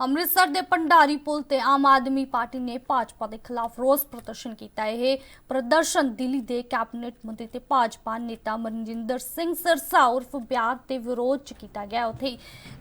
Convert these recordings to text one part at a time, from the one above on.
ਅੰਮ੍ਰਿਤਸਰ ਦੇ ਭੰਡਾਰੀ ਪੁਲ ਤੇ ਆਮ ਆਦਮੀ ਪਾਰਟੀ ਨੇ ਭਾਜਪਾ ਦੇ ਖਿਲਾਫ ਰੋਸ ਪ੍ਰਦਰਸ਼ਨ ਕੀਤਾ। ਇਹ ਪ੍ਰਦਰਸ਼ਨ ਦਿੱਲੀ ਦੇ ਕੈਬਨਿਟ ਮੰਤਰੀ ਤੇ ਭਾਜਪਾ ਨੇਤਾ ਮਨਜਿੰਦਰ ਸਿੰਘ ਸਰਸਾ ਉਰਫ ਬਿਆਦ ਦੇ ਵਿਰੋਧ ਚ ਕੀਤਾ ਗਿਆ ਉੱਥੇ।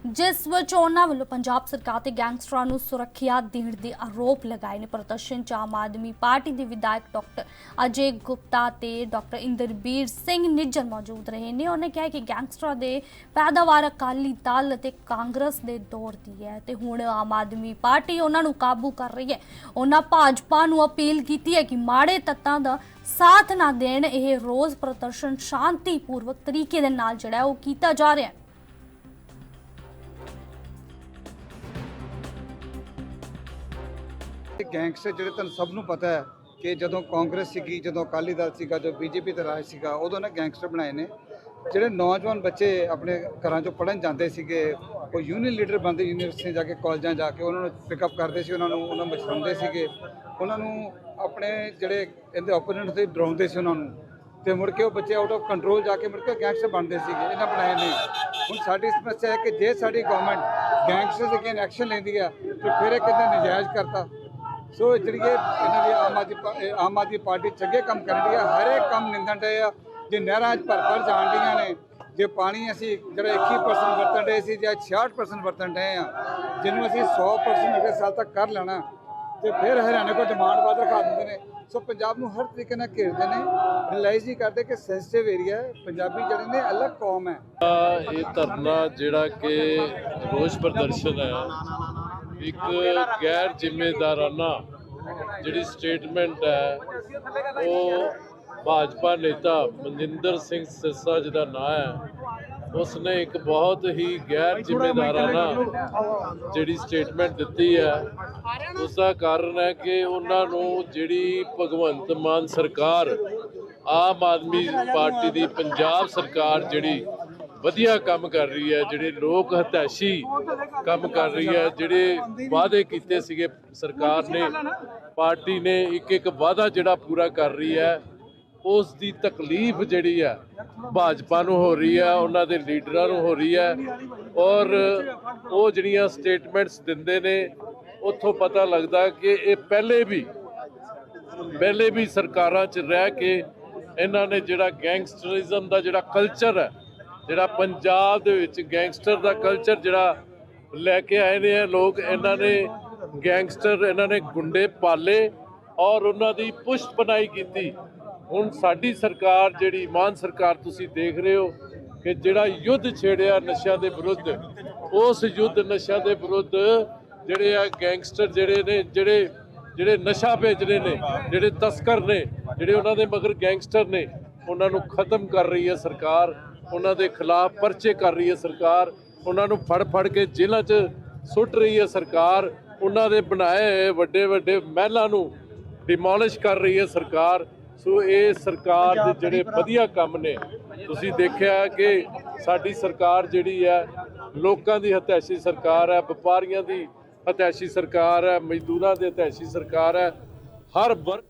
ਜਿਸ ਵਿੱਚ ਉਹਨਾਂ ਵੱਲੋਂ ਪੰਜਾਬ ਸਰਕਾਰ ਤੇ ਗੈਂਗਸਟਰਾਂ ਨੂੰ ਸੁਰੱਖਿਆ ਦੇਣ ਦੇ ਆਰੋਪ ਲਗਾਏ ਨੇ। ਪ੍ਰਦਰਸ਼ਨ ਚ ਆਮ ਆਦਮੀ ਪਾਰਟੀ ਦੇ ਵਿਧਾਇਕ ਡਾਕਟਰ ਅਜੇ ਗੁਪਤਾ ਤੇ ਡਾਕਟਰ ਇੰਦਰਬੀਰ ਸਿੰਘ ਨਿੱਜਰ ਮੌਜੂਦ ਰਹੇ ਨੇ। ਉਹਨੇ ਕਿਹਾ ਕਿ ਗੈਂਗਸਟਰਾਂ ਦੇ ਪੈਦਾਵਾਰ ਅਕਾਲੀ ਦਲ ਅਤੇ ਕਾਂਗਰਸ ਦੇ ਦੌਰ ਦੀ ਹੈ ਤੇ ਹੁਣ ਆਮ ਆਦਮੀ ਪਾਰਟੀ ਉਹਨਾਂ ਨੂੰ ਕਾਬੂ ਕਰ ਰਹੀ ਹੈ। ਉਹਨਾਂ ਭਾਜਪਾ ਨੂੰ ਅਪੀਲ ਕੀਤੀ ਹੈ ਕਿ ਮਾੜੇ ਤੱਤਾਂ ਦਾ ਸਾਥ ਨਾ ਦੇਣ। ਇਹ ਰੋਜ਼ ਪ੍ਰਦਰਸ਼ਨ ਸ਼ਾਂਤੀਪੂਰਵਕ ਤਰੀਕੇ ਦੇ ਨਾਲ ਜਿਹੜਾ ਉਹ ਕੀਤਾ ਜਾ ਰਿਹਾ ਹੈ। ਇਹ ਗੈਂਗਸਟਰ ਜਿਹੜੇ ਤੁਹਾਨੂੰ ਸਭ ਨੂੰ ਪਤਾ ਹੈ ਕਿ ਜਦੋਂ ਕਾਂਗਰਸ ਸੀਗੀ, ਜਦੋਂ ਅਕਾਲੀ ਦਲ ਸੀਗਾ, ਜਦੋਂ ਬੀਜੇਪੀ ਦਾ ਰਾਜ ਸੀਗਾ, ਉਦੋਂ ਨਾ ਗੈਂਗਸਟਰ ਬਣਾਏ ਨੇ। ਜਿਹੜੇ ਨੌਜਵਾਨ ਬੱਚੇ ਆਪਣੇ ਘਰਾਂ ਚੋਂ ਪੜਨ ਜਾਂਦੇ ਸੀਗੇ, ਉਹ ਯੂਨੀਅਨ ਲੀਡਰ ਬਣਦੇ ਯੂਨੀਵਰਸਿਟੀ ਜਾ ਕੇ ਕਾਲਜਾਂ ਜਾ ਕੇ ਉਹਨਾਂ ਨੂੰ ਪਿਕਅਪ ਕਰਦੇ ਸੀ, ਉਹਨਾਂ ਨੂੰ ਉਹਨਾਂ ਨੂੰ ਬਚਾਉਂਦੇ ਸੀਗੇ। ਉਹਨਾਂ ਨੂੰ ਆਪਣੇ ਜਿਹੜੇ ਇਹਦੇ ਓਪੋਨੈਂਟ ਤੇ ਡਰਾਉਂਦੇ ਸੀ ਉਹਨਾਂ ਨੂੰ। ਤੇ ਮੁੜ ਕੇ ਉਹ ਬੱਚੇ ਆਊਟ ਆਫ ਕੰਟਰੋਲ ਜਾ ਕੇ ਮੁੜ ਕੇ ਗੈਂਗਸਟਰ ਬਣਦੇ ਸੀਗੇ, ਇਹਨਾਂ ਬਣਾਏ ਨੇ ਹੁਣ ਸਾਡੀ ਸਮੱਸਿਆ ਹੈ ਕਿ ਜੇ ਸਾਡੀ ਗਵਰਨਮੈਂਟ ਗੈਂਗਸਟਰਸ ਅਗੇਨ ਐਕਸ਼ਨ ਲੈਂਦੀ ਹੈ ਤੇ ਫਿਰ ਇਹ ਕਿਤੇ ਨਜਾਇਜ਼ ਕਰਤਾ। ਸੋ ਜਿਹੜੀ ਇਹਨਾਂ ਦੀ ਆਮ ਆਦਮੀ ਆਮ ਆਦਮੀ ਪਾਰਟੀ ਚੰਗੇ ਕੰਮ ਕਰਨ ਦੀ ਆ, ਹਰੇਕ ਕੰਮ ਨਿੰਦਣ ਡਏ ਆ। ਜੇ ਨਹਿਰਾਂ 'ਚ ਭਰ ਭਰ ਜਾਣ ਡੀਆਂ ਨੇ, ਜੇ ਪਾਣੀ ਅਸੀਂ ਜਿਹੜਾ 21% ਵਰਤਣ ਰਹੇ ਸੀ, ਜਾਂ 66% ਵਰਤਣ ਡਏ ਆ, ਜਿਹਨੂੰ ਅਸੀਂ 100% ਅਗਲੇ ਸਾਲ ਤੱਕ ਕਰ ਲੈਣਾ, ਤੇ ਫਿਰ ਹਰਿਆਣੇ ਕੋਲ ਡਿਮਾਂਡ ਵੱਧ ਰਖਾ ਦਿੰਦੇ ਨੇ। ਸੋ ਪੰਜਾਬ ਨੂੰ ਹਰ ਤਰੀਕੇ ਨਾਲ ਘੇਰਦੇ ਨੇ ਰਿਅਲਾਈਜ਼ ਹੀ ਕਰਦੇ ਕਿ ਸੈਂਸਿਟਿਵ ਏਰੀਆ ਹੈ, ਪੰਜਾਬੀ ਜਿਹੜੇ ਨੇ ਅਲੱਗ ਕੌਮ ਹੈ। ਇਹ ਧਰਨਾ ਜਿਹੜਾ ਕਿ ਰੋਸ ਪ੍ਰਦਰਸ਼ਨ ਹੈ, ਇੱਕ ਗੈਰ ਜ਼ਿੰਮੇਦਾਰਾਨਾ ਜਿਹੜੀ ਸਟੇਟਮੈਂਟ ਹੈ, ਉਹ ਭਾਜਪਾ ਨੇਤਾ ਮਨਜਿੰਦਰ ਸਿੰਘ ਸਿਰਸਾ ਜਿਹਦਾ ਨਾਂ ਹੈ। ਉਸ ਨੇ ਇੱਕ ਬਹੁਤ ਹੀ ਗੈਰ ਜ਼ਿੰਮੇਦਾਰਾਨਾ ਜਿਹੜੀ ਸਟੇਟਮੈਂਟ ਦਿੱਤੀ ਹੈ ਉਸ ਦਾ ਕਾਰਨ ਹੈ ਕਿ ਉਹਨਾਂ ਨੂੰ ਜਿਹੜੀ ਭਗਵੰਤ ਮਾਨ ਸਰਕਾਰ ਆਮ ਆਦਮੀ ਪਾਰਟੀ ਦੀ ਪੰਜਾਬ ਸਰਕਾਰ ਜਿਹੜੀ ਵਧੀਆ ਕੰਮ ਕਰ ਰਹੀ ਹੈ ਜਿਹੜੇ ਲੋਕ ਹਤੈਸ਼ੀ ਕੰਮ ਕਰ ਰਹੀ ਹੈ ਜਿਹੜੇ ਵਾਅਦੇ ਕੀਤੇ ਸੀਗੇ ਸਰਕਾਰ ਨੇ ਪਾਰਟੀ ਨੇ ਇੱਕ ਇੱਕ ਵਾਅਦਾ ਜਿਹੜਾ ਪੂਰਾ ਕਰ ਰਹੀ ਹੈ ਉਸ ਦੀ ਤਕਲੀਫ ਜਿਹੜੀ ਹੈ ਭਾਜਪਾ ਨੂੰ ਹੋ ਰਹੀ ਹੈ ਉਹਨਾਂ ਦੇ ਲੀਡਰਾਂ ਨੂੰ ਹੋ ਰਹੀ ਹੈ ਔਰ ਉਹ ਜਿਹੜੀਆਂ ਸਟੇਟਮੈਂਟਸ ਦਿੰਦੇ ਨੇ, ਉੱਥੋਂ ਪਤਾ ਲੱਗਦਾ ਕਿ ਇਹ ਪਹਿਲੇ ਵੀ ਪਹਿਲੇ ਵੀ ਸਰਕਾਰਾਂ 'ਚ ਰਹਿ ਕੇ ਇਹਨਾਂ ਨੇ ਜਿਹੜਾ ਗੈਂਗਸਟਰਿਜ਼ਮ ਦਾ ਜਿਹੜਾ ਕਲਚਰ ਹੈ ਜਿਹੜਾ ਪੰਜਾਬ ਦੇ ਵਿੱਚ ਗੈਂਗਸਟਰ ਦਾ ਕਲਚਰ ਜਿਹੜਾ ਲੈ ਕੇ ਆਏ ਨੇ ਇਹ ਲੋਕ ਇਹਨਾਂ ਨੇ ਗੈਂਗਸਟਰ ਇਹਨਾਂ ਨੇ ਗੁੰਡੇ ਪਾਲੇ ਔਰ ਉਹਨਾਂ ਦੀ ਪੁਸ਼ਟ ਬਣਾਈ ਕੀਤੀ। ਹੁਣ ਸਾਡੀ ਸਰਕਾਰ ਜਿਹੜੀ ਮਾਨ ਸਰਕਾਰ ਤੁਸੀਂ ਦੇਖ ਰਹੇ ਹੋ ਕਿ ਜਿਹੜਾ ਯੁੱਧ ਛੇੜਿਆ ਨਸ਼ਿਆਂ ਦੇ ਵਿਰੁੱਧ, ਉਸ ਯੁੱਧ ਨਸ਼ਿਆਂ ਦੇ ਵਿਰੁੱਧ ਜਿਹੜੇ ਆ ਗੈਂਗਸਟਰ ਜਿਹੜੇ ਨੇ, ਜਿਹੜੇ ਜਿਹੜੇ ਨਸ਼ਾ ਵੇਚਦੇ ਨੇ, ਜਿਹੜੇ ਤਸਕਰ ਨੇ, ਜਿਹੜੇ ਉਹਨਾਂ ਦੇ ਮਗਰ ਗੈਂਗਸਟਰ ਨੇ, ਉਹਨਾਂ ਨੂੰ ਖਤਮ ਕਰ ਰਹੀ ਹੈ ਸਰਕਾਰ, ਉਹਨਾਂ ਦੇ ਖਿਲਾਫ ਪਰਚੇ ਕਰ ਰਹੀ ਹੈ ਸਰਕਾਰ, ਉਹਨਾਂ ਨੂੰ ਫੜ ਫੜ ਕੇ ਜੇਲ੍ਹਾਂ 'ਚ ਸੁੱਟ ਰਹੀ ਹੈ ਸਰਕਾਰ, ਉਹਨਾਂ ਦੇ ਬਣਾਏ ਹੋਏ ਵੱਡੇ ਵੱਡੇ ਮਹਿਲਾਂ ਨੂੰ ਡਿਮੋਲਿਸ਼ ਕਰ ਰਹੀ ਹੈ ਸਰਕਾਰ ਸੋ ਇਹ ਸਰਕਾਰ ਦੇ ਜਿਹੜੇ ਵਧੀਆ ਕੰਮ ਨੇ ਤੁਸੀਂ ਦੇਖਿਆ ਕਿ ਸਾਡੀ ਸਰਕਾਰ ਜਿਹੜੀ ਹੈ ਲੋਕਾਂ ਦੀ ਹਤੈਸ਼ੀ ਸਰਕਾਰ ਹੈ ਵਪਾਰੀਆਂ ਦੀ ਹਤੈਸ਼ੀ ਸਰਕਾਰ ਹੈ ਮਜ਼ਦੂਰਾਂ ਦੀ ਹਤੈਸ਼ੀ ਸਰਕਾਰ ਹੈ ਹਰ ਵਰਗ